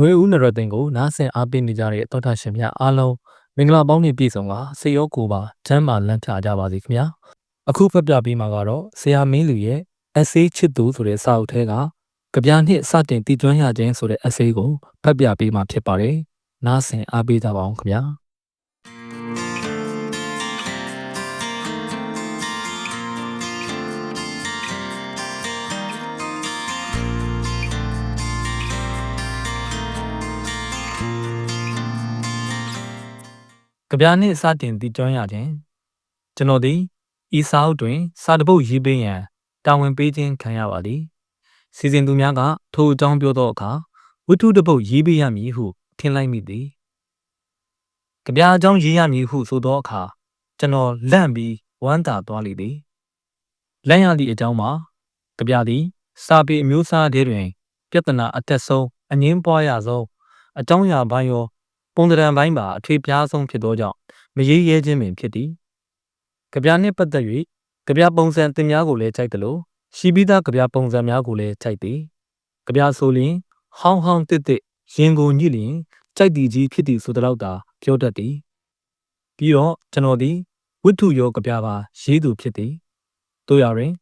ငွေဦးနရသိန်းကိုနားဆင်အားပေးနေကြတဲ့တောတာရှင်များအားလုံးမင်္ဂလာပေါင်းနဲ့ပြည့်စုံကစေရောကိုပါချမ်းသာလန်းဖြာကြပါစေခင်ဗျာအခုဖတ်ပြပေးမှာကတော့ဆရာမင်းလူရဲ့ essay ချစ်သူဆိုတဲ့စာအုပ်ထဲကကြပြနှစ်စတင်တည်ကျွမ်းရခြင်းဆိုတဲ့ essay ကိုဖတ်ပြပေးမှာဖြစ်ပါတယ်နားဆင်အားပေးကြပါအောင်ခင်ဗျာ ကြပြနှင့်စတင်တည်ကျွမ်းရခြင်းကျွန်တော်သည်ဤစာအုပ်တွင် စာတပုတ်ရေးပေးရန်တာဝန်ပေးခြင်းခံရပါသည်စီစဉ်သူများကထိုအကြောင်းပြောသောအခါဝတ္ထုတစ်ပုတ်ရေးပေးရမည်ဟုထင်လိုက်မိသည်ကြပြအကြောင်းရေးရမည်ဟုဆိုသောအခါကျွန်တော်လန့်ပြီးဝမ်းသာသွားလေသည်လန့်ရသည့်အကြောင်းမှာကြပြသည် စာပေအမျိုးအစားတွေတွင် ပြဿနာအတက်ဆုံးအငင်းပွားရဆုံးအကြောင်းအရာပိုင်းရော ပုံသဏ္ဍာန်ပိုင်းပါအထွေပြားဆုံးဖြစ်သောကြောင့်မရေးရဲခြင်းပင်ဖြစ်သည်။ကြပြနှင့်ပတ်သက်၍ကြပြပုံစံတင်များကိုလည်းကြိုက်တယ်လို့ရှိပြီးသားကြပြပုံစံများကိုလည်းကြိုက်သည်။ကြပြဆိုရင်ဟောင်းဟောင်းတစ်တစ်ရင်ကိုညှိလျင်ကြိုက်သည်ကြီးဖြစ်သည်ဆိုတဲ့လောက်သာပြောတတ်သည်။ပြီးတော့ကျွန်တော်သည်ဝိတ္ထုရောကြပြပါရေးသူဖြစ်သည်။တို့ရရင်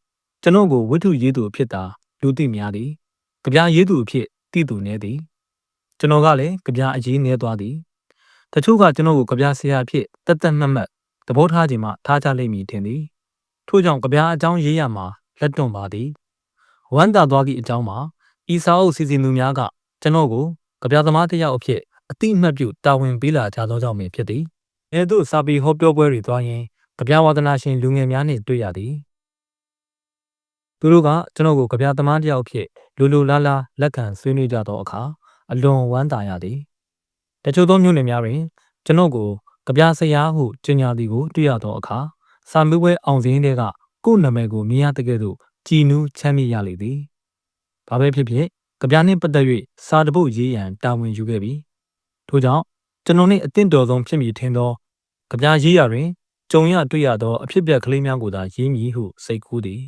ကျွန်တော်ကိုဝိတ္ထုရေးသူအဖြစ်သာလူသိများသည်။ကြပြရေးသူအဖြစ်သိသူနည်းသည်။ကျွန်တော်ကလည်းကြပြအရေးနည်းသွားသည် တချို့ကကျွန်တော်ကိုကြပြဆရာအဖြစ်တက်တက်မှတ်မှတ်သဘောထားခြင်းမှထားကြလိမ့်မည်ထင်သည်ထို့ကြောင့်ကြပြအကြောင်းရေးရမှာလက်တွန့်ပါသည်ဝမ်းသာသွားသည့်အကြောင်းမှာဤစာအုပ်စီစဉ်သူများကကျွန်တော်ကိုကြပြသမားတစ်ယောက်အဖြစ်အတိအမှတ်ပြုတာဝန်ပေးလာကြသောကြောင့်ပင်ဖြစ်သည်အဲသို့စာပေဟောပြောပွဲတွေသွားရင်ကြပြဝါဒနာရှင်လူငယ်များနှင့်တွေ့ရသည်သူတို့ကကျွန်တော်ကိုကြပြသမားတစ်ယောက်အဖြစ်လူလူလားလားလက်ခံဆွေးနွေးကြသောအခါအလွန်ဝမ်းသာရသည် တချို့သောမြို့နယ်များတွင်ကျွန်တော်ကိုကြပြဆရာဟုကြေညာသည်ကိုတွေ့ရသောအခါစာမေးပွဲအောင်စင်းတွေကကို့နာမည်ကိုမြင်ရတဲ့ကဲ့သို့ကြည်နူးချမ်းမြေ့ရလေသည်။ဘာပဲဖြစ်ဖြစ်ကြပြနှင့်ပတ်သက်၍စာတပုတ်ရေးရန်တာဝန်ယူခဲ့ပြီ။ထို့ကြောင့်ကျွန်တော်နှင့်အသင့်တော်ဆုံးဖြစ်မည်ထင်သောကြပြရေးရတွင်ကြုံရတွေ့ရသောအဖြစ်ပြက်ကလေးများကိုသာရေးမည်ဟုစိတ်ကူးသည်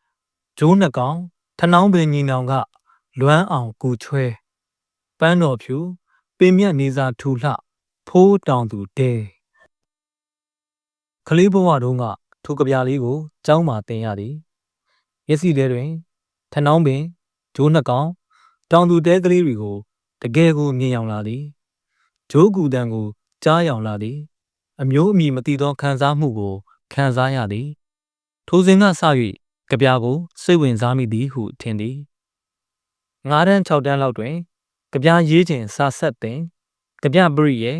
။ဂျိုးနှကောင်ထနောင်းပင်ညီနောင်ကလွမ်းအောင်ကူချွဲပန်းတော်ဖြူ ပင်မြတ်နေစာထူလှဖိုးတောင်သူတဲကလေးဘဝတုန်းကထိုကဗျာလေးကိုကျောင်းမှာသင်ရသည်မျက်စိထဲတွင်ထနှောင်းပင်ဂျိုးနှစ်ကောင်တောင်သူတဲကလေးတွေကိုတကယ်ကိုမြင်ရောက်လာသည်ဂျိုးကူတန်ကိုကြားရောက်လာသည် အမျိုးအမည်မသိသောခံစားမှုကိုခံစားရသည် ထိုစဉ်ကစ၍ကြပြာကိုစိတ်ဝင်စားမိသည်ဟုထင်သည်၅တန်း၆တန်းလောက်တွင် ကြပြာရေးခြင်းစာဆက်သင်ကြပြပရိယေ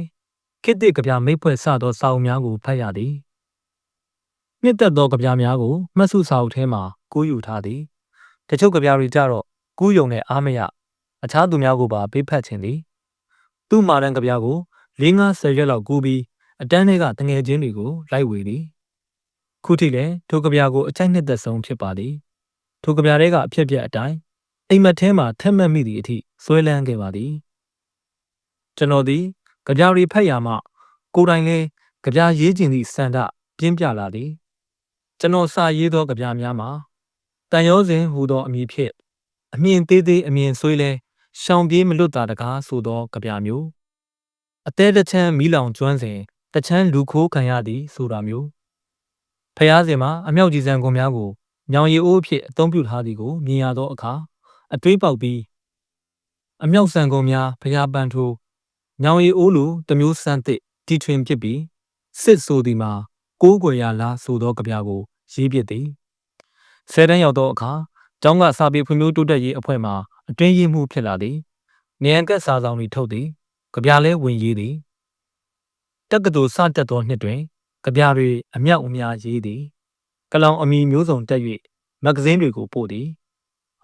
ခေတ္တကြပြမိတ်ဖွဲ့စသောစာအုပ်များကိုဖတ်ရသည်မြင့်တက်သောကြပြများကိုမှတ်စုစာအုပ်ထဲမှကူးယူထားသည်တချို့ကြပြတွေကြတော့ကူးယုံနဲ့အားမရအခြားသူများကိုပါပေးဖတ်ခြင်းသည်သူ့မာရန်ကြပြကို၄50ရက်လောက်ကူးပြီးအတန်းတွေကတငယ်ချင်းတွေကိုလိုက်ဝေသည်ခုထိလည်းထိုကြပြကိုအချိုက်နှစ်သက်ဆုံးဖြစ်ပါသည်ထိုကြပြတွေကအဖြစ်ပြက်အတိုင်း အိမ်မက်ထဲမှာထက်မှတ်မိသည့်အထိဆွဲလန်းခဲ့ပါသည်ကျွန်တော်သည်ကြပြရီဖတ်ရမှ ကိုယ်တိုင်လည်းကြပြရေးကျင်သည့်စန္ဒပြင်းပြလာသည်ကျွန်တော်စာရေးသောကြပြများမှာတန်ရောစဉ်ဟူသောအမည်ဖြင့်အမြင်သေးသေးအမြင်ဆွေးလဲရှောင်ပြေးမလွတ်တာတကားဆိုသောကြပြမျိုးအသေးတချမ်းမီးလောင်ကျွမ်းစဉ်တချမ်းလူခိုးခံရသည်ဆိုတာမျိုးဖျားစင်မှာအမြောက်ကြီးစံကုန်များကိုညောင်ရီအိုးအဖြစ်အသုံးပြုထားသည်ကိုမြင်ရသောအခါ အတွေးပေါက်ပြီးအမြောက်စံကုန်များဖျားပန်းထိုးညောင်ရီအိုးလိုတမျိုးစမ်းသစ်တီထွင်ဖြစ်ပြီးစစ်ဆိုသည်မှာကိုးကွယ်ရလားဆိုသောကြပြကိုရေးပြသည်ဆယ်တန်းရောက်သောအခါကျောင်းကစာပေဖွံ့ဖြိုးတိုးတက်ရေးအဖွဲ့မှအတွင်းရေးမှူးဖြစ်လာသည်နေရန်ကတ်စာဆောင်တွေထုတ်သည်ကြပြလဲဝင်ရေးသည်တက္ကသိုလ်စတက်သောနှစ်တွင်ကြပြတွေအမြောက်အများရေးသည်ကလောင်အမီမျိုးစုံတက်၍မဂ္ဂဇင်းတွေကိုပို့သည်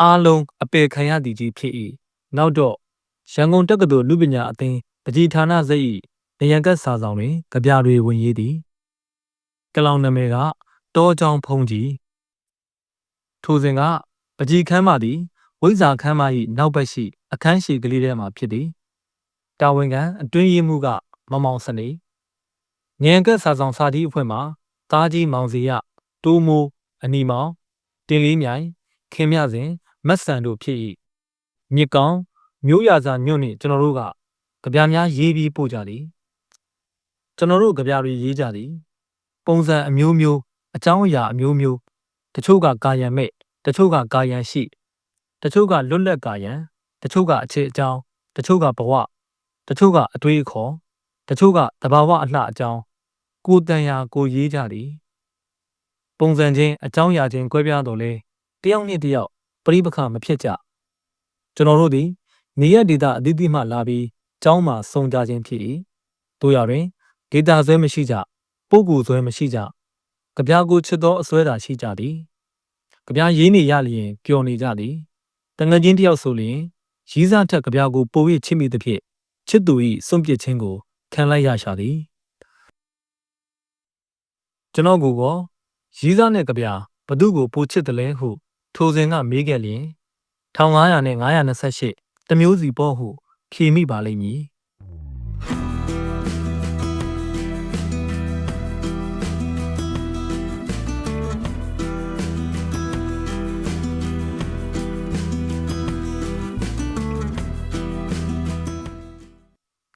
အားလုံးအပေခံရသည်ကြီးဖြစ်၏နောက်တော့ရန်ကုန်တက္ကသိုလ်လူပညာအသင်းပကြီးဌာနစိတ်၏နေရန်ကတ်စာဆောင်တွင်ကြပြတွေဝင်ရေးသည်ကလောင်နာမည်ကတောချောင်းဖုံးကြီးထိုစဉ်ကပကြီးခမ်းမသည်ဝိဇာခမ်းမ၏နောက်ဘက်ရှိအခန်းရှိကလေးထဲမှာဖြစ်သည်တာဝန်ခံအတွင်းရေးမှူးကမမောင်စနေညံကက်စာဆောင်စာကြီးအဖွဲ့မှာသားကြီးမောင်စီရတိုးမိုးအနီမောင်တင်လေးမြိုင်ခင်မြစဉ် မတ်ဆန်တို့ဖြစ်၏မြစ်ကောင်းမျိုးရာဇာညွန့်နှင့်ကျွန်တော်တို့ကကြပြများရေးပြီးပို့ကြသည်ကျွန်တော်တို့ကြပြတွေရေးကြသည် ပုံစံအမျိုးမျိုးအကြောင်းအရာအမျိုးမျိုးတချို့ကကာယံမဲ့တချို့ကကာယံရှိတချို့ကလွတ်လပ်ကာယံတချို့ကအခြေအကြောင်းတချို့ကဘဝတချို့ကအတွေးအခေါ်တချို့ကတဘာဝအလှအကြောင်းကိုယ်တန်ရာကိုရေးကြသည် ပုံစံချင်းအကြောင်းအရာချင်းကွဲပြားတော်လဲတယောက်နဲ့တယောက် ပရိပခမဖြစ်ကြကျွန်တော်တို့သည်နေရဒေတာအသီးသီးမှလာပြီးကျောင်းမှာစုံကြခြင်းဖြစ်၏တို့ရတွင်ဒေတာဆွဲမရှိကြပုဂ္ဂိုလ်ဆွဲမရှိကြကြပြာကိုချစ်သောအစွဲသာရှိကြသည်ကြပြာရေးနေရလျင်ပျော်နေကြသည်တငယ်ချင်းတယောက်ဆိုလျင်ရီးစားထက်ကြပြာကိုပို၍ချစ်မိသဖြင့်ချစ်သူ၏စွန့်ပစ်ခြင်းကိုခံလိုက်ရရှာသည်ကျွန်တော်ကိုကရီးစားနဲ့ကြပြာဘသူကိုပိုချစ်တယ်လဲဟု ထိုစဉ်ကမေးခဲ့လျင်1500နဲ့928တမျိုးစီပေါ့ဟုဖြေမိပါလိမ့်မည်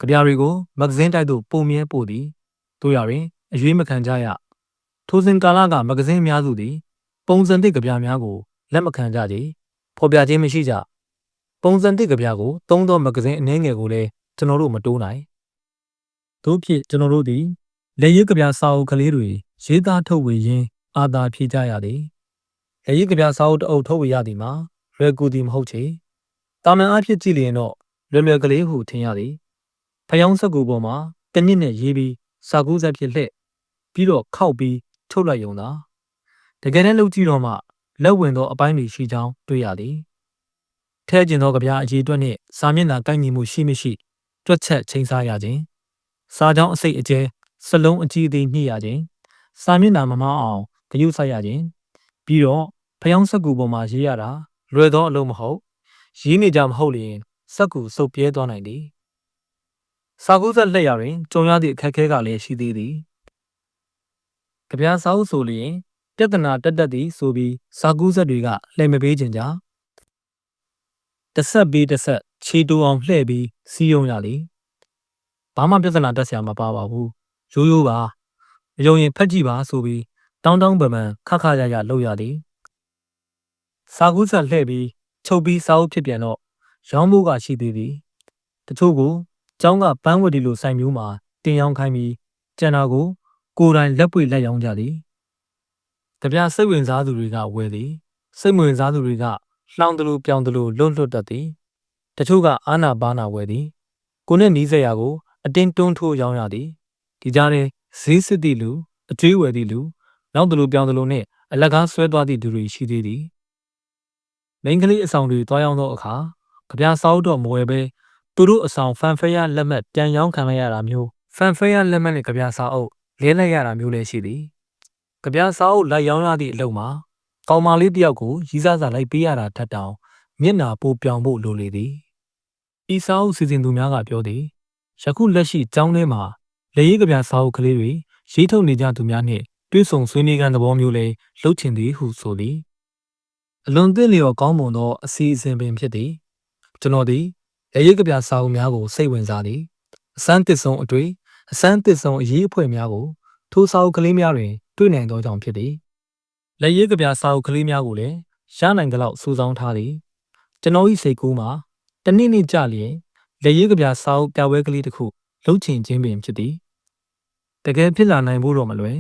ကြပြာတွေကိုမဂဇင်းတိုက်သို့ပုံမြဲပို့သည်တို့ရတွင်အရွေးမခံကြရထိုစဉ်ကာလကမဂဇင်းအများစုသည် ပုံစံသစ်ကြပြာများကို လက်မခံကြကြဖော်ပြခြင်းမရှိကြပုံစံသစ်ကြပြာကိုသုံးသောမဂဇင်းအနှဲငယ်ကိုလည်းကျွန်တော်တို့မတိုးနိုင်တို့ဖြစ်ကျွန်တော်တို့သည်လက်ရည်ကြပြာစာအုပ်ကလေးတွေရေးသားထုတ်ဝေရင်းအာသာဖြေကြရသည်လက်ရည်ကြပြာစာအုပ်တအုပ်ထုတ်ဝေရသည်မှာလွယ်ကူသည်မဟုတ်ချေတာမန်အဖြစ်ကြည့်လျင်တော့လွယ်လွယ်ကလေးဟုထင်ရသည်ဖျောင်းစက်ကူပေါ်မှာကနစ်နဲ့ရေးပြီးစာကူးဆက်ဖြစ်လှည့်ပြီးတော့ခောက်ပြီးထုတ်လိုက်ရုံသာတကယ်တမ်းလုပ်ကြည့်တော့မှ လက်ဝင်သောအပိုင်းတွေရှိကြောင်းတွေ့ရသည်ထဲကျင်သောကြပြားအရေးအတွက်နှင့်စာမျက်နှာကိုက်ညီမှုရှိမရှိတွက်ချက်ချိန်ဆရခြင်းစာကြောင်းအစိတ်အကျဲစလုံးအကြီးအသေးညှိရခြင်းစာမျက်နှာမမအောင်ဂရုစိုက်ရခြင်းပြီးတော့ဖျောင်းစက်ကူပေါ်မှာရေးရတာလွယ်သောအလုပ်မဟုတ်ရေးနေကြမဟုတ်လျင်စက်ကူစုပ်ပြဲသွားနိုင်သည်စာကူးဆက်လက်ရတွင်ကြုံရသည့်အခက်အခဲကလည်းရှိသေးသည်ကြပြားစာအုပ်ဆိုလျင် ပြဿနာတက်တက်သည်ဆိုပြီးစာကူးဆက်တွေကလှည့်မပေးခြင်းကြောင့်တစ်ဆက်ပြီးတစ်ဆက်ခြေတူအောင်လှည့်ပြီးစီးယုံရလေဘာမှပြဿနာတက်စရာမပါပါဘူးရိုးရိုးပါမယုံရင်ဖက်ကြည့်ပါဆိုပြီးတောင်းတောင်းပန်ပန်ခခရရလုပ်ရသည်စာကူးဆက်လှည့်ပြီးချုပ်ပြီးစာအုပ်ဖြစ်ပြန်တော့ရောင်းဖို့ကရှိသေးသည်တချို့ကိုကျောင်းကပန်းဝတီလိုဆိုင်မျိုးမှာတင်ရောင်းခိုင်းပြီးကျန်တာကိုကိုယ်တိုင်လက်ပွေလက်ရောင်းကြသည် တပြစိတ်ဝင်စားသူတွေကဝယ်သည်စိတ်ဝင်စားသူတွေကလှောင်တလူပြောင်တလူလွတ်လွတ်တတ်သည်တချို့ကအာနာဘာနာဝယ်သည်ကိုနဲ့နီးစရာကိုအတင်းတွန်းထိုးရောင်းရသည်ဒီကြားထဲဈေးစစ်သည့်လူအကျွေးဝယ်သည့်လူနောက်တလူပြောင်တလူနှင့်အလကားဆွဲသွားသည့်သူတွေရှိသေးသည်မိန်းကလေးအဆောင်တွေတွားရောက်သောအခါကြပြစောက်တော့မဝယ်ပဲသူတို့အဆောင်ဖန်ဖေးရလက်မှတ်ပြန်ရောင်းခံလိုက်ရတာမျိုးဖန်ဖေးရလက်မှတ်နဲ့ကြပြစာအုပ်လဲလိုက်ရတာမျိုးလည်းရှိသည် ကြပြစာအုပ်လိုက်ရောင်းရသည့်အလုပ်မှာကောင်မလေးတယောက်ကိုရီးစားစာလိုက်ပေးရတာထက်တောင်မျက်နာပိုပြောင်ဖို့လိုလေသည်ဤစာအုပ်စီစဉ်သူများကပြောသည်ယခုလက်ရှိကျောင်းထဲမှာလေရေးကြပြစာအုပ်ကလေးတွေရေးထုတ်နေကြသူများနှင့်တွဲဆုံဆွေးနွေးကန်သဘောမျိုးလေးလှုပ်ချင်သည်ဟုဆိုသည်အလွန်သင့်လျော်ကောင်းမွန်သောအစီအစဉ်ပင်ဖြစ်သည်ကျွန်တော်သည်လေရေးကြပြစာအုပ်များကိုစိတ်ဝင်စားသည်အစမ်းတစ်ဆုံးအတွေ့အစမ်းတစ်ဆုံးအရေးအဖွဲ့များကိုထိုစာအုပ်ကလေးများတွင် တွေ့နိုင်သောကြောင့်ဖြစ်သည်လက်ရေးကြပြစာအုပ်ကလေးများကိုလည်းရနိုင်သလောက်စူးစောင်းထားသည်ကျွန်တော်၏စိတ်ကူးမှာတနေ့နေ့ကြလျင်လက်ရေးကြပြစာအုပ်ပြပွဲကလေးတစ်ခုလှုပ်ချင်ခြင်းပင်ဖြစ်သည်တကယ်ဖြစ်လာနိုင်ဖို့တော့မလွယ်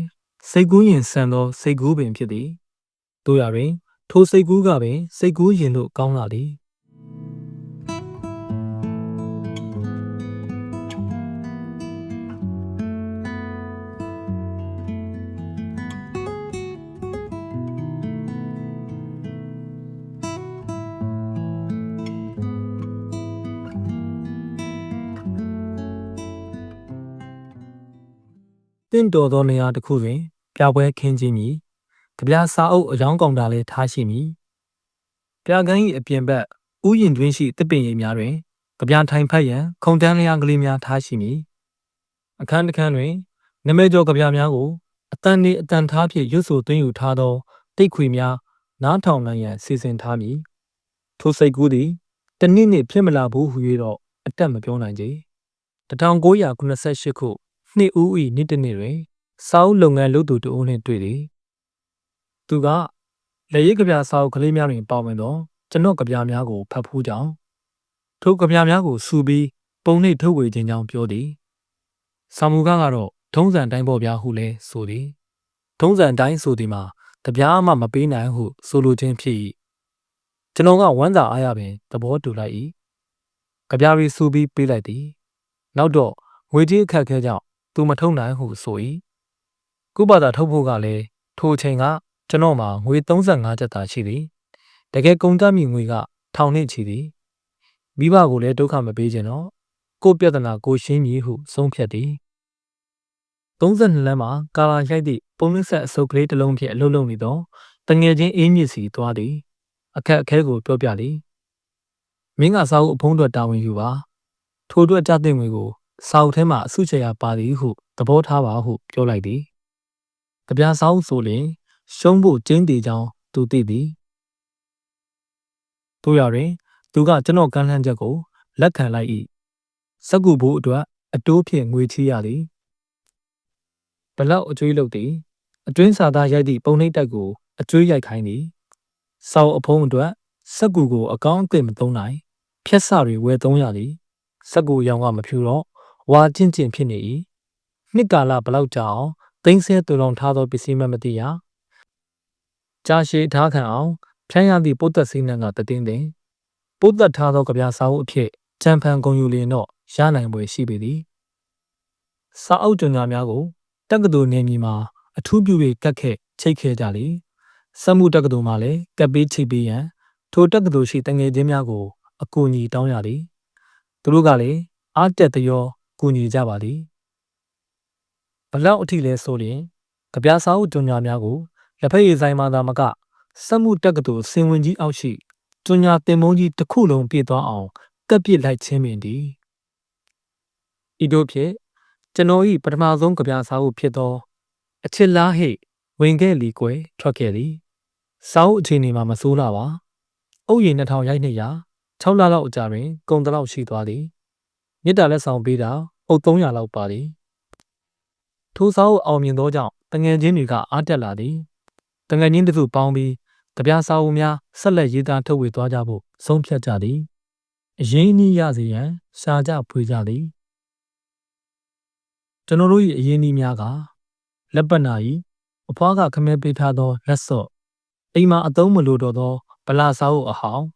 စိတ်ကူးရင်ဆန်သောစိတ်ကူးပင်ဖြစ်သည်တို့ရတွင် ထိုစိတ်ကူးကပင်စိတ်ကူးရင်လို့ကောင်းလာသည် င့်တော်သောနေရာတစ်ခုတွင်ပြပွဲခင်းခြင်းမည်ကြပြစာအုပ်အယောင်းကောင်တာလည်းထားရှိမည်ပြကန်း၏အပြင်ဘက်ဥယျင်တွင်ရှိတစ်ပင်ရိပ်များတွင်ကြပြထိုင်ဖက်ရန်ခုံတန်းလျားကလေးများထားရှိမည်အခန်းတစ်ခန်းတွင်နမဲကျော်ကြပြများကိုအတန်နေအတန်ထားဖြင့်ရွတ်ဆိုသွင်းယူထားသောတိတ်ခွေများနားထောင်နိုင်ရန်စီစဉ်ထားမည်ထိုစိတ်ကူးသည်တနည်းနည်းဖြစ်မလာဘူးဟူ၍တော့အတက်မပြောနိုင်ကြ1988ခု နှစ်ဦး၏နေ့တစ်နေ့တွင်စာအုပ်လုပ်ငန်းလုပ်သူတဦးနှင့်တွေ့သည်သူကလက်ရည်ကဗျာစာအုပ်ကလေးများတွင်ပါဝင်သောကျွန်တော်ကဗျာများကိုဖတ်ဖူးကြောင်းထိုကဗျာများကိုစူပြီးပုံနှိပ်ထုတ်ဝေခြင်းကြောင်းပြောသည်စာမူကားကတော့ထုံးစံတိုင်းပေါ်ပြဟုလဲဆိုသည်ထုံးစံတိုင်းဆိုသည်မှာတပြားမှမပေးနိုင်ဟုဆိုလိုခြင်းဖြစ်၏ကျွန်တော်ကဝမ်းသာအားရပင်သဘောတူလိုက်၏ကြပြာရီစူပြီးပေးလိုက်သည်နောက်တော့ငွေကြေးအခက်အခဲကြောင့် သူမထုံနိုင်ဟုဆို၏ကုပတာထုတ်ဖို့ကလည်းထိုအချိန်ကကျွန်တော်မှာငွေ35ကျပ်သာရှိသည်တကယ်ကုန်တတ်မိငွေကထောင်နှင့်ချီသည်မိဘကိုလည်းဒုက္ခမပေးခြင်းတော့ကိုပြဿနာကိုရှင်းမည်ဟုဆုံးဖြတ်သည်32လမ်းမှာကာလာရိုက်သည့်ပုံလင်းဆက်အစုပ်ကလေးတစ်လုံးဖြင့်အလုပ်လုပ်နေသောတငယ်ချင်းအင်းမြစ်စီသွားသည်အခက်အခဲကိုပြောပြသည်မင်းကစာအုပ်အဖုံးအတွက်တာဝန်ယူပါထိုအတွက်ကြတဲ့ငွေကို စာအုပ်ထဲမှာအစုချေရပါသည်ဟုသဘောထားပါဟုပြောလိုက်သည်ကြပြစာအုပ်ဆိုရင်ရှုံးဖို့ကျင်းတည်ကြောင်းသူသိသည်တို့ရတွင်သူကကျွန်တော်ကမ်းလှမ်းချက်ကိုလက်ခံလိုက်၏စက်ကူဘိုးအတွက်အတိုးဖြင့်ငွေချီရသည်ဘလောက်အကျွေးလုပ်သည်အတွင်းစာသားရိုက်သည့်ပုံနှိပ်တက်ကိုအကျွေးရိုက်ခိုင်းသည်စောက်အဖုံးအတွက်စက်ကူကိုအကောင့်အသစ်မသုံးနိုင်ဖြက်စတွေဝယ်သုံးရသည်စက်ကူရောင်ကမဖြူတော့ ဝါကျင့်ကျင့်ဖြစ်နေ၏နှစ်ကာလဘလောက်ကြာအောင်သိန်းဆဲတူလောင်ထားသောပစ္စည်းမှမသိရကြာရှည်ထားခံအောင်ဖြန်းရသည့်ပုတ်သက်စိမ့်နှံကတည်င်းသည်ပုတ်သက်ထားသောကြပြစာအုပ်အဖြစ်ကြံဖန်ကုန်ယူလျင်တော့ရနိုင်ပွဲရှိပေသည်စာအုပ်ကြံများများကိုတက္ကသိုလ်နေမြေမှာအထူးပြု၍ကတ်ခဲ့ချိတ်ခဲ့ကြလေစက်မှုတက္ကသိုလ်မှာလည်းကပ်ပေးချိတ်ပေးရန်ထိုတက္ကသိုလ်ရှိတငယ်ချင်းများကိုအကူအညီတောင်းရသည်သူတို့ကလည်းအားတက်သရော ကူညီကြပါသည်ဘလောက်အထိလဲဆိုရင်ကြပြစာအုပ်ကြံများကိုလက်ဖက်ရည်ဆိုင်မှာသာမကစက်မှုတက္ကသိုလ်စင်ဝင်ကြီးအောက်ရှိကျွညာတင်မုံကြီးတစ်ခုလုံးပြည့်သွားအောင်ကပ်ပစ်လိုက်ခြင်းပင်သည်ဤတို့ဖြင့်ကျွန်တော်၏ပထမဆုံးကြပြစာအုပ်ဖြစ်သော အချစ်လားဟိဝင်ခဲ့လီကွယ်ထွက်ခဲ့သည်စာအုပ်အခြေအနေမှာမဆိုးလာပါအုပ်ရည်2000ရိုက်နေရ6လလောက်အကြာတွင်ကုန်တလောက်ရှိသွားသည် မြစ်တာလက်ဆောင်ပေးတာအုပ်300လောက်ပါသည်ထိုစာအုပ်အောင်မြင်သောကြောင့်တငယ်ချင်းတွေကအားတက်လာသည်တငယ်ချင်းတို့ပေါင်းပြီးကြပြစာအုပ်များဆက်လက်ရေးသားထုတ်ဝေသွားကြဖို့ဆုံးဖြတ်ကြသည်အရင်နည်းရစေရန်ရှာကြဖွေကြသည်ကျွန်တော်တို့၏အရင်နည်းများကလက်ပတ်နာ၏အဖွားကခမဲပေးထားသောလက်စော့အိမ်မှာအသုံးမလိုတော့သောဗလာစာအုပ်အဟောင်း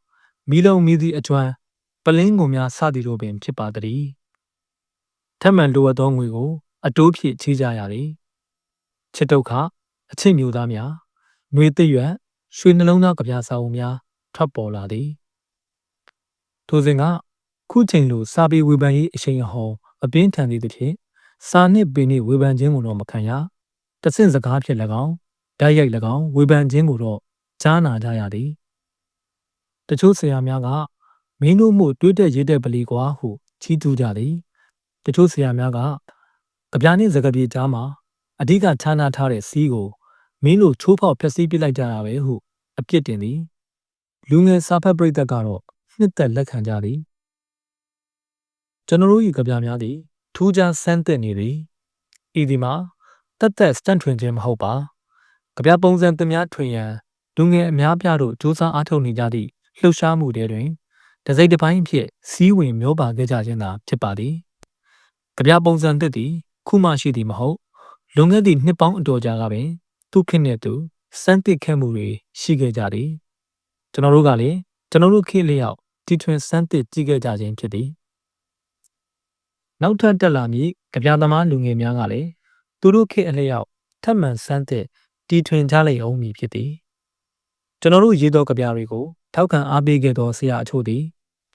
မီလုံးမီသည့်အကျွမ်း ပလင်းကုန်များစသည်တို့ပင်ဖြစ်ပါသည်ထက်မှန်လိုအပ်သောငွေကို အတိုးဖြင့်ချေးကြရသည်ချစ်ဒုက္ခအချစ်မျိုးသားများငွေသိရွက်ရွှေနှလုံးသားကြပြစာအုပ်များထွက်ပေါ်လာသည်ထိုစဉ်ကခုချိန်လိုစာပေဝေဖန်ရေးအရှိန်အဟုန်အပြင်းထန်သည့်ဖြင့်စာနှင့်ပင်နှင့်ဝေဖန်ခြင်းကိုတော့မခံရတဆင့်စကားဖြင့်၎င်းဓာတ်ရိုက်၎င်းဝေဖန်ခြင်းကိုတော့ကြားနာကြရသည်တချို့ဆရာများက မင်းတို့မှုတွေးတက်ရေးတဲ့ပလီကွာဟုချီးကျူးကြသည်တချို့ဆရာများကကြပြားနှင့်စကားပြေကြားမှာအဓိကဌာနထားတဲ့စီးကိုမင်းတို့ချိုးဖောက်ဖျက်ဆီးပစ်လိုက်ကြတာပဲဟုအပြစ်တင်သည်လူငယ်စာဖတ်ပရိသတ်ကတော့နှစ်သက်လက်ခံကြသည်ကျွန်တော်တို့၏ကြပြများသည်ထူးခြားဆန်းသစ်နေသည်ဤဒီမှာတက်တက်စတန်ထွင်ခြင်းမဟုတ်ပါကြပြပုံစံသများထွင်ရန်လူငယ်အများပြားတို့စူးစမ်းအားထုတ်နေကြသည့်လှုပ်ရှားမှုတွေတွင် တစိမ့်တစ်ပိုင်းဖြင့်စီးဝင်မျောပါခဲ့ကြခြင်းသာဖြစ်ပါသည်ကြပြပုံစံသစ်သည်ခုမှရှိသည်မဟုတ်လွန်ခဲ့သည့်နှစ်ပေါင်းအတော်ကြာကပင် သူခေတ်နှင့်သူစမ်းသစ်ခဲ့မှုတွေရှိခဲ့ကြသည်ကျွန်တော်တို့ကလည်းကျွန်တော်တို့ခေတ်လျောက်တီထွင်စမ်းသစ်ကြည့်ခဲ့ကြခြင်းဖြစ်သည်နောက်ထပ်တက်လာမည့်ကြပြသမားလူငယ်များကလည်းသူတို့ခေတ်အလျောက်ထပ်မံစမ်းသစ်တီထွင်ကြလိမ့်အောင်မည်ဖြစ်သည်ကျွန်တော်တို့ရေးသောကြပြတွေကို ထောက်ခံအားပေးခဲ့သောဆရာအချို့သည်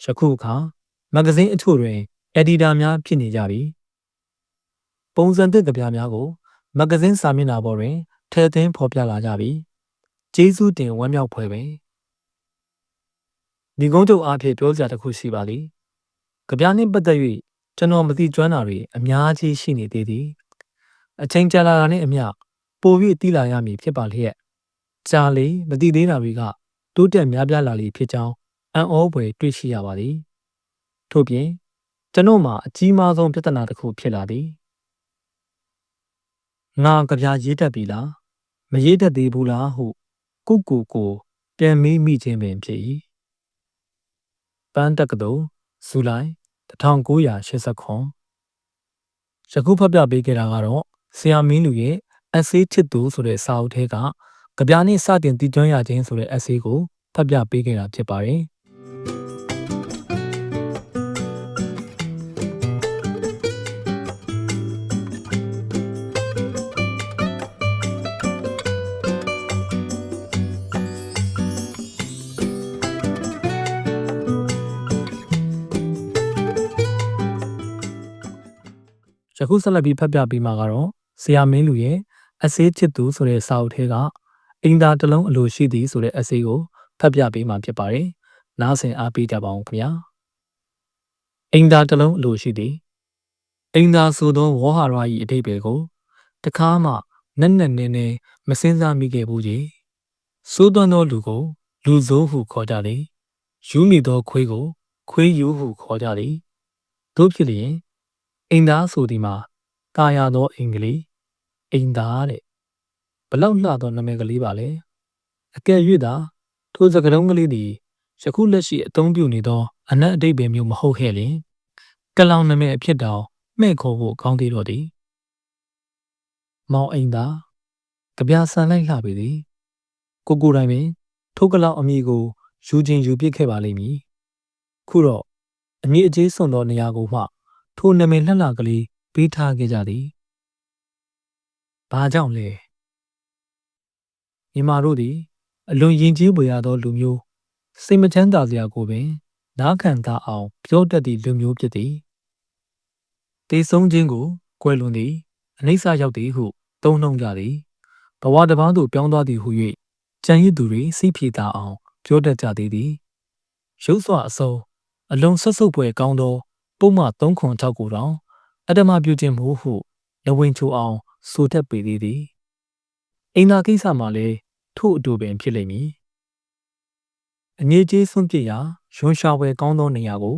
ယခုအခါမဂ္ဂဇင်းအချို့တွင်အက်ဒီတာများဖြစ်နေကြပြီပုံစံသစ်ကြပြများကိုမဂ္ဂဇင်းစာမျက်နှာပေါ်တွင်ထည့်သွင်းဖော်ပြလာကြပြီကျေးဇူးတင်ဝမ်းမြောက်ဖွယ်ပဲဒီကုန်းချုပ်အားဖြင့်ပြောစရာတစ်ခုရှိပါလိကြပြနှင့်ပတ်သက်၍ကျွန်တော်မသိကျွမ်းတာတွေအများကြီးရှိနေသေးသည်အချိန်ကြာလာတာနဲ့အမျှပိုပြီးသိလာရမည်ဖြစ်ပါလျက်ကြာလေမသိသေးတာတွေက တိုးတက်များပြားလာလိဖြစ်ကြောင်းအံ့ဩဖွယ်တွေ့ရှိရပါသည်ထို့ပြင်ကျွန်ုပ်မှာအကြီးမားဆုံးပြဿနာတစ်ခုဖြစ်လာသည်ငါကြပြရေးတတ်ပြီလားမရေးတတ်သေးဘူးလားဟုကိုကိုကိုပြန်မေးမိခြင်းပင်ဖြစ်၏ပန်းတက္ကသိုလ်ဇူလိုင်1989ယခုဖတ်ပြပေးခဲ့တာကတော့ဆရာမင်းလူရဲ့ essay ချစ်သူဆိုတဲ့စာအုပ်ထဲက ကြပြနဲ့စတင်တည်ကျွမ်းရခြင်းဆိုတဲ့ essay ကိုဖတ်ပြပေးခဲ့တာဖြစ်ပါတယ်ယခုဆက်လက်ပြီးဖတ်ပြပေးမှာကတော့ဆရာမင်းလူရဲ့အစေးချစ်သူဆိုတဲ့စာအုပ်ထဲက အင်တာတစ်လုံးအလိုရှိသည်ဆိုတဲ့အစေးကိုဖတ်ပြပေးမှာဖြစ်ပါတယ်။နားဆင်အားပေးကြပါအောင်ခင်ဗျာ။အင်တာတစ်လုံးအလိုရှိသည်အင်တာဆိုသောဝေါဟာရ၏အတိတ်ပဲကိုတခါမှနက်နက်နဲနဲမစင်းစားမိခဲ့ဘူးကြီး။စိုးသွမ်းသောလူကို လူဆိုးဟုခေါ်ကြလေ။ယူမိသောခွေးကို ခွေးယူဟုခေါ်ကြလေ။တို့ဖြစ်လျင်အိမ်သားဆိုဒီမှာတာယာသောအင်္ဂလိပ်အိမ်သားတဲ့ ဘလောက်လှသောနာမည်ကလေးပါလဲအကယ်၍သာထိုစကလုံးကလေးသည်ယခုလက်ရှိအသုံးပြုနေသောအနက်အတိတ်ပဲမျိုးမဟုတ်ခဲ့လျင်ကလောင်နာမည်အဖြစ်တောင်မဲ့ခေါ်ဖို့ကောင်းသေးတော့သည်မောင်အိမ်သားကြပြဆန်လိုက်လှပေသည်ကိုကိုတိုင်ပင်ထိုကလောင်အမိကိုယူခြင်းယူပစ်ခဲ့ပါလိမ့်မည်ခုတော့အငြိအကျေးစွန်သောနေရာကိုမှထိုနာမည်လှလှကလေးပေးထားခဲ့ကြသည်။ဘာကြောင့်လဲ။ မြမာတို့သည် အလွန်ယဉ်ကျေးပွေရသောလူမျိုးစိတ်မချမ်းသာစရာကိုပင် နားခံသာအောင်ပြောတတ်သည့်လူမျိုးဖြစ်သည်။တေဆုံးခြင်းကိုကွယ်လွန်သည်အနိစ္စရောက်သည်ဟု သုံးနှုံကြသည်။ဘဝတစ်ပါးသို့ပြောင်းသွားသည်ဟု၍ကြံရစ်သူတွေစိတ်ဖြေသာအောင်ပြောတတ်ကြသေးသည်။ရုပ်စွာအစုံအလွန်ဆက်ဆုပ်ပွေကောင်းသော ပုံမှ306ကိုတောင်အတ္တမပြုခြင်းမို့ဟုလဝင်ချိုအောင်ဆိုတတ်ပေသေးသည်အိမ်သာကိစ္စမှာလည်း ထို့အတူပင်ဖြစ်လိမ့်မည်အငြိကျေးစွန့်ပစ်ရာရွှန်ရှာဝယ်ကောင်းသောနေရာကို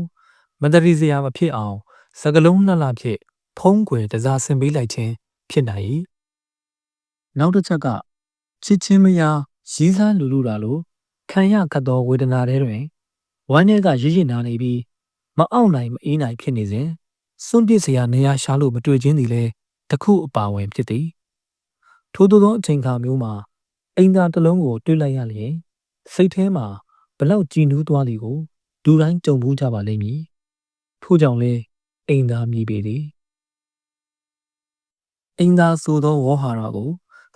မတရီစရာမဖြစ်အောင်စကလုံးနှလှဖြင့်ဖုံးကွယ်တစားဆင်ပေးလိုက်ခြင်းဖြစ်နိုင်၏နောက်တစ်ချက်ကချစ်ချင်းမယားရည်စားလူလူတာလိုခံရခတ်သောဝေဒနာတွေတွင်ဝမ်းထဲကရည်ရည်နာနေပြီးမအောင်နိုင်မအေးနိုင်ဖြစ်နေစဉ်စွန့်ပစ်စရာနေရာရှာလို့မတွေ့ချင်းသည်လဲတခုအပါဝင်ဖြစ်သည်ထို့သောအချိန်ခါမျိုးမှာ အိမ်သာတစ်လုံးကိုတွေ့လိုက်ရလျင်စိတ်ထဲမှာဘလောက်ကြည်နူးသွားသည်ကိုဒူတိုင်းကြုံဘူးကြပါလိမ့်မည်ထို့ကြောင့်လဲအိမ်သာမြည်ပေသည်အိမ်သာဆိုသောဝေါ်ဟာရကို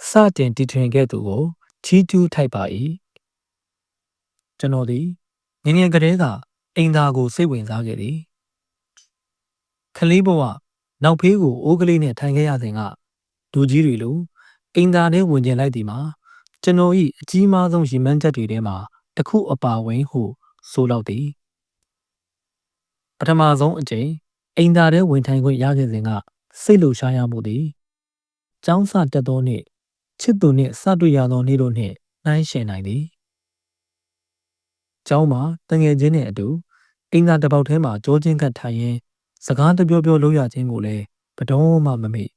စတင်တည်ထွင်ခဲ့သူကိုချီးကျူးထိုက်ပါ၏ကျွန်တော်သည်ငငယ်ကလေးကအိမ်သာကိုစိတ်ဝင်စားခဲ့သည်ခလေးဘဝနောက်ဖေးကိုအိုးကလေးနဲ့ထိုင်ခဲ့ရစဉ်ကဒူကြီးတွေလိုအိမ်သာထဲဝင်ကျင်လိုက်သည်မှာ ကျွန်တော်၏အကြီးမားဆုံးရင်မှန်းချက်တွေထဲမှာတစ်ခုအပါဝင်ဟုဆိုလောက်သည်ပထမဆုံးအကြိမ်အိမ်သာထဲဝင်ထိုင်ခွင့်ရခဲ့စဉ်ကစိတ်လှုပ်ရှားရမှုသည်ကျောင်းစတက်သောနှင့်ချစ်သူနှင့်စတွေ့ရသောနေ့တို့နှင့်နှိုင်းယှဉ်နိုင်သည်ကျောင်းမှာတငယ်ချင်းနဲ့အတူအင်္ဂါတစ်ပေါက်ထဲမှာကြောချင်းကတ်ထိုင်ရင်စကားတပြောပြောလုပ်ရခြင်းကိုလည်းဘတော်မှမမေ့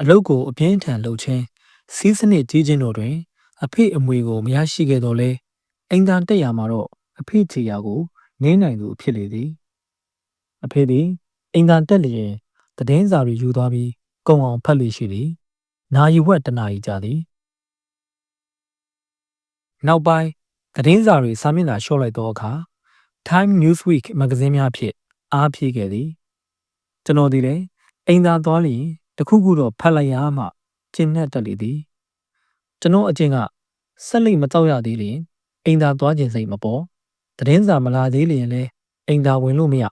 အလုတ်ကိုအပြင်းထန်လှုပ်ခြင်း စီးစနစ်ကြီးခြင်းတို့တွင် အဖေအမွေကိုမရရှိခဲ့တော့လဲအင်္ဂါတက်ရမှာတော့အဖေချေရာကိုနင်းနိုင်သူဖြစ်လေသည်အဖေသည်အင်္ဂါတက်လျင်တည်င်းစာတွေယူသွားပြီးကုံအောင်ဖတ်လိရှိသည်နာယီဝက်တနာရီကြာသည်နောက်ပိုင်းသတင်းစာတွေစာမျက်နှာလျှော့လိုက်သောအခါ Time Newsweek မဂ္ဂဇင်းများဖြင့်အားဖြည့်ခဲ့သည်ကျွန်တော်ဒီလည်းအိမ်သာသွားလျင်တခုခုတော့ဖတ်လိုက်ရမှ ကျင်နဲ့တက်လေသည်ကျွန်တော်အကျင့်ကဆက်လိမ့်မတော့ရသေးလျင်အိမ်သာသွားခြင်းစိတ်မပေါ်သတင်းစာမလာသေးလျင်လဲအိမ်သာဝင်လို့မရ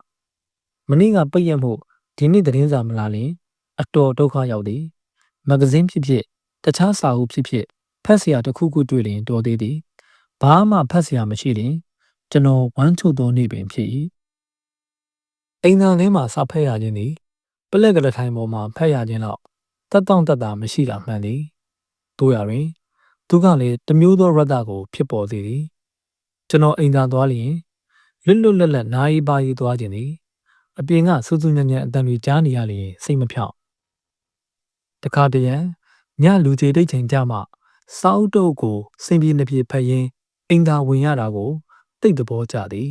မနေ့ကပိတ်ရမှုဒီနေ့သတင်းစာမလာလျင်အတော်ဒုက္ခရောက်သည်မဂ္ဂဇင်းဖြစ်ဖြစ်တခြားစာအုပ်ဖြစ်ဖြစ်ဖတ်စရာတစ်ခုခုတွေ့လျင်တော်သေးသည်ဘာမှဖတ်စရာမရှိရင်ကျွန်တော်ဝမ်းချုပ်သောနေ့ပင်ဖြစ်၏အိမ်သာထဲမှာစာဖတ်ရခြင်းသည်ပလက်ကလေးထိုင်ပေါ်မှာဖတ်ရခြင်းတော့ တတ်တောင့်တတ်တာမရှိတာမှန်သည်တို့ရတွင် သူကလည်းတမျိုးသောရတ္တကို ဖြစ်ပေါ်စေသည်ကျွန်တော်အိမ်သာသွားလျင်လွတ်လွတ်လပ်လပ်နားရီပါရီသွားခြင်းသည်အပြင်ကစူးစူးညံ့ညံ့အတန်တွေကြားနေရလျင်စိတ်မဖြောင့်တခါတရံညလူချေတိတ်ချိန်ကြမှစောက်တုပ်ကိုစင်ပြေနှပြေဖက်ရင်းအိမ်သာဝင်ရတာကိုတိတ်သဘောကျသည်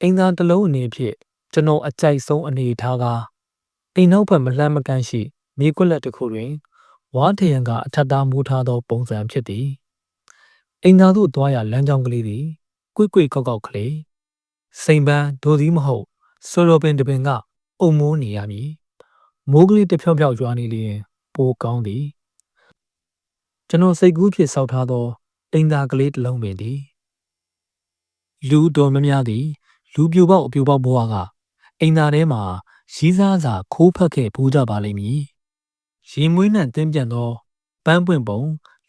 အိမ်သာတစ်လုံးအနေဖြင့်ကျွန်တော်အကြိုက်ဆုံးအနေထားက အိမ်နောက်ဘက်မလှမ်းမကန့်ရှိမြေကွက်လက်တစ်ခုတွင်ဝါထရံကအထက်သားမူထားသောပုံစံဖြစ်သည်အိမ်သာသို့သွားရလမ်းကြောင်းကလေးသည်ကွိကွိကောက်ကောက်ကလေးစိန်ပန်းဒိုသည်မဟုတ်ဆိုလိုပင်တပင်ကအုံမိုးနေရမည်မိုးကလေးတစ်ဖြောက်ဖြောက်ရွာနေလျင်ပိုကောင်းသည်ကျွန်တော်စိတ်ကူးဖြစ်ဆောက်ထားသောအိမ်သာကလေးတစ်လုံးပင်သည်လူတော်များများသည် လူပြိုပေါက်အပြိုပေါက်ဘဝကအိမ်သာထဲမှာ ရီးစားစာခိုးဖက်ခဲ့ဘူးကြပါလိမ့်မည်ရေမွေးနှံတင်းပြန်သောပန်းပွင့်ပုံ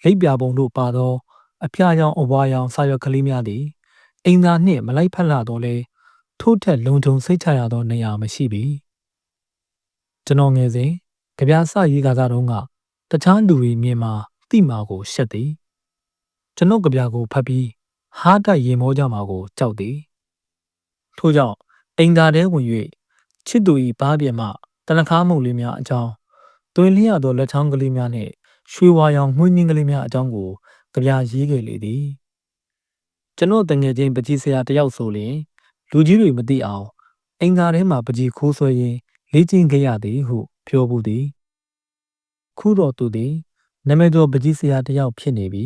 လိပ်ပြပုံတို့ပါသော အဖျားရောင်အဝါရောင်စာရွက်ကလေးများသည်အိမ်သာနှင့်မလိုက်ဖက်လာတော့လဲထို့ထက်လုံခြုံစိတ်ချရသောနေရာမရှိပြီကျွန်တော်ငယ်စဉ်ကြပြစရေးကားစားတုန်းကတခြားလူတွေမြင်မှာတိမာကိုရှက်သည်ကျွန်ုပ်ကြပြကိုဖတ်ပြီးဟားတိုက်ရင်မောကြမှာကိုကြောက်သည်ထို့ကြောင့်အိမ်သာထဲဝင်၍ ချစ်သူ၏ဘားပြမတနခါမှုလေးများအကြောင်းတွင်လျရသောလက်ချောင်းကလေးများနှင့်ရွှေဝါရောင်မှွှင်းချင်းကလေးများအကြောင်းကိုကြပြရေးခဲ့လေသည်ကျွန်တော်တငယ်ချင်းပကြီးဆရာတယောက်ဆိုရင်လူကြီးတွေမသိအောင်အိမ်သာထဲမှာပကြီးခိုးဆွဲရင်းလေ့ကျင့်ခဲ့ရသည်ဟုပြောဘူးသည်ခုတော့သူသည်နာမည်ကျော်ပကြီးဆရာတယောက်ဖြစ်နေပြီ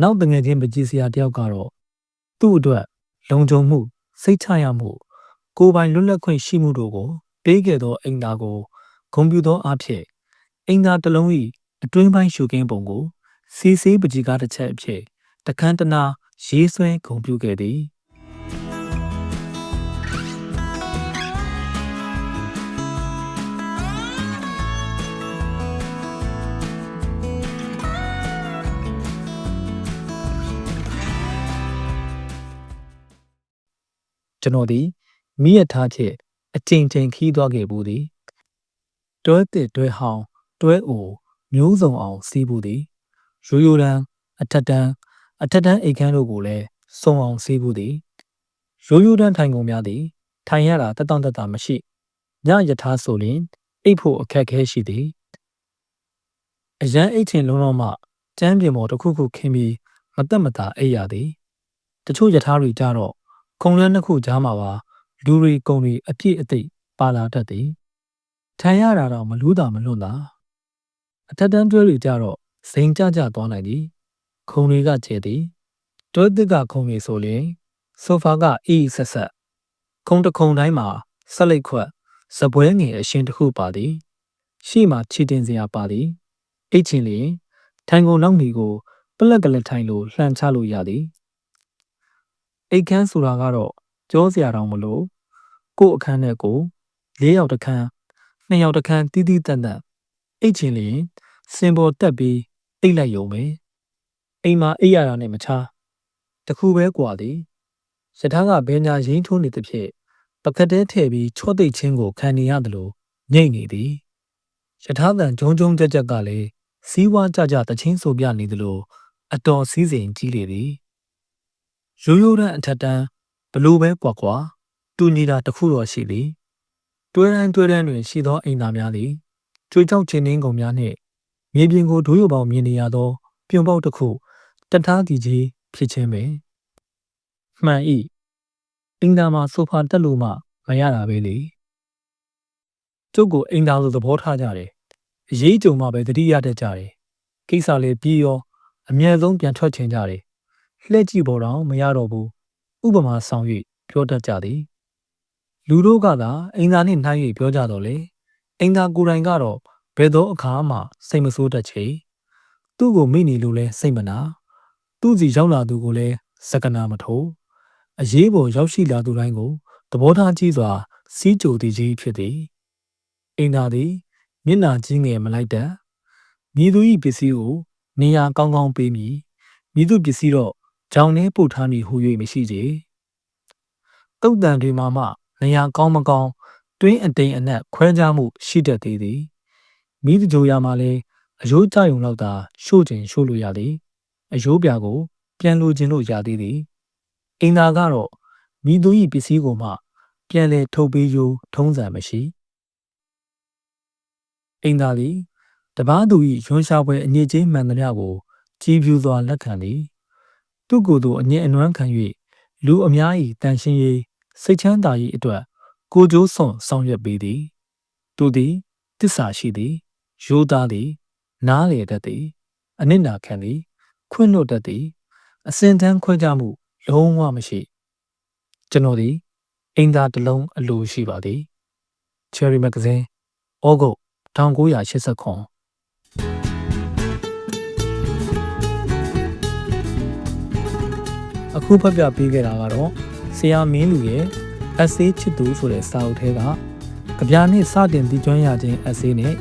နောက်တငယ်ချင်းပကြီးဆရာတယောက်ကတော့သူ့အတွက်လုံခြုံမှုစိတ်ချရမှု ကိုယ်ပိုင်လွတ်လပ်ခွင့်ရှိမှုတို့ကိုပေးခဲ့သောအိမ်သာကိုဂုဏ်ပြုသောအဖြစ်အိမ်သာတစ်လုံး၏အတွင်းပိုင်းရှုခင်းပုံကိုစီစီပကြီးကားတစ်ချက်အဖြစ်တခန်းတနာရေးဆွဲဂုဏ်ပြုခဲ့သည်ကျွန်တော်ဒီ မိရထားချက်အချိန်ချင်းခီးသွားခဲ့ဘူးသည်တွဲတစ်တွဲဟောင်းတွဲအိုမျိုးစုံအောင်စီးဘူးသည်ရိုးရိုးတန်းအထက်တန်းအထက်တန်းအိတ်ခမ်းတို့ကိုလည်းစုံအောင်စီးဘူးသည်ရိုးရိုးတန်းထိုင်ကုန်များသည်ထိုင်ရတာတက်တောင့်တက်တာမရှိညယထာဆိုရင်အိတ်ဖို့အခက်ခဲရှိသည်အရန်အိတ်ချင်လုံးလုံးမှကျမ်းပြင်ပေါ်တစ်ခုခုခင်းပြီးမတက်မတာအိတ်ရသည်တချို့ယထာတွေကြတော့ခုံလန်းနှစ်ခုကြားမှာပါ လူတွေကုံတွေအပြည့်အသိပါလာတတ်သည်ထိုင်ရတာတော့မလူးတာမလွတ်တာအထက်တန်းတွဲတွေကြတော့စိန်ကြကြသွားနိုင်သည် ခုံတွေကကျဲသည်တွဲတစ်ကခုံတွေဆိုရင်ဆိုဖာကအေးဆက်ဆက်ခုံတစ်ခုံတိုင်းမှာဆက်လက်ခွက်စပွဲငယ်အရှင်တစ်ခုပါသည် ရှေ့မှာခြေတင်စရာပါသည်အိတ်ချင်လျင်ထိုင်ကုန်နောက်နေကို ပလက်ကလက်ထိုင်လို့လှန်ချလို့ရသည်အိတ်ခမ်းဆိုတာကတော့ ကြောစရာတောင်မလို့ကို့အခန်းနဲ့ကို၄ယောက်တစ်ခန်းနှစ်ယောက်တစ်ခန်းတီးတီးတန်တန်အိတ်ချင်လျင်စင်ပေါ်တက်ပြီးအိတ်လိုက်ရုံပဲအိမ်မှာအိတ်ရတာနဲ့မချားတခုပဲกว่าသည်ရထားကဘဲညာရင်းထိုးနေသဖြင့်ပကတဲ့ထည့်ပြီးချော့သိတ်ချင်းကိုခံနေရတယ်လို့ညိတ်နေသည်ရထားတန်ဂျုံဂျုံကြက်ကြက်ကလည်းစီးဝါးကြကြတချင်းဆိုပြနေသလိုအတော်စည်းစိမ်ကြီးလေသည်ရိုးရိုးတန်းအထက်တန်း ဘလို့ပဲကွာကွာတူညီတာတခုတော့ရှိလေတွဲတန်းတွဲတန်းတွင်ရှိသောအိမ်သားများသည်ကြွေချောက်ချင်းနှင်းကုန်များနှင့်မြေပြင်ကိုဒိုးရပေါင်းမြင်နေရသောပြုံပေါက်တစ်ခုတထားကြီးကြီးဖြစ်ခြင်းပဲမှန်ဤအင်္ဂါမှာဆိုဖာတက်လို့မှမရတာပဲလေကျုပ်ကိုအင်္ဂါလိုသဘောထားကြတယ်အရေးကြုံမှပဲတတိယတက်ကြတယ်ကိစ္စလေးပြီးရောအမြဲဆုံးပြန်ထွက်ချင်ကြတယ်လှည့်ကြည့်ပေါ်တော့မရတော့ဘူး ဥပမာဆောင်၍ပြောတတ်ကြသည် လူတို့ကသာအင်္ဂါနှင့်နှိုင်း၍ပြောကြတော့လေအင်္ဂါကိုယ်တိုင်ကတော့ဘယ်သောအခါမှစိတ်မဆိုးတတ်ချေသူ့ကိုမိနေလို့လဲစိတ်မနာသူ့စီရောက်လာသူကိုလည်းစကနာမထိုးအရေးပေါ်ရောက်ရှိလာသူတိုင်းကိုသဘောထားကြီးစွာ စီးကြိုသည်ကြီးဖြစ်သည်အင်္ဂါသည်မျက်နာကြီးငယ်မလိုက်တတ်မိသူ၏ပစ္စည်းကိုနေရာကောင်းကောင်းပေးမည်မိသူပစ္စည်းတော့ ကြောင်နှဲပို့ထားမည်ဟု၍မရှိကြတုတ်တန်တွေမှာမှနေရာကောင်းမကောင်းတွင်းအတိမ်အနက်ခွဲခြားမှုရှိတတ်သေးသည်မိသူကြိုရာမှာလည်းအယိုးကြယုံလောက်သာရှို့ခြင်းရှို့လို့ရသည်အယိုးပြာကိုပပြန်လိုခြင်းလို့ရသေးသည်အင်သာကတော့မိသူ၏ပစ္စည်းကိုမှ ပြန်လဲထုတ်ပေးယူထုံးစံမရှိအင်သာသည်တပားသူ၏ရွှန်းရှားပွဲအညစ်အကြေးမှန်သမျှကို ကြည်ဖြူစွာလက်ခံသည် သူ့ကိုယ်သို့အငြင်းအနှွမ်းခံ၍လူအများ၏တန်ရှင်းရေးစိတ်ချမ်းသာရေးအတွက်ကိုကြိုးစွန်ဆောင်ရွက်ပေးသည် သူသည်တစ္ဆာရှိသည်ရိုးသားသည် နားလေတတ်သည်အနစ်နာခံသည် ခွင့်လွတ်တတ်သည်အစင်တန်းခွဲကြမှု လုံးဝမရှိ ကျွန်တော်သည်အင်သာတစ်လုံးအလိုရှိပါသည် Cherry Magazine ဩဂုတ်1989 အခုဖတ်ပြပေးခဲ့တာကတော့ဆရာမင်းလူရဲ့ essay ချစ်သူဆိုတဲ့စာအုပ်ထဲကကြပြာနဲ့စတင်တည်ကျွမ်းရခြင်း essay နဲ့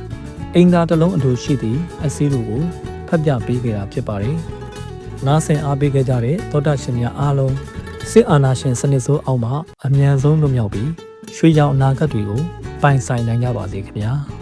အင်္ဂါတစ်လုံးအလိုရှိသည့် essay တို့ကိုဖတ်ပြပေးခဲ့တာဖြစ်ပါတယ်။နားဆင်အားပေးခဲ့ကြတဲ့သောတာရှင်များအားလုံးစစ်အာဏာရှင်စနစ်ဆိုးအောက်မှာအမြန်ဆုံးလွတ်မြောက်ပြီးရွှေရောင်အနာဂတ်တွေကိုပိုင်ဆိုင်နိုင်ကြပါစေခင်ဗျာ။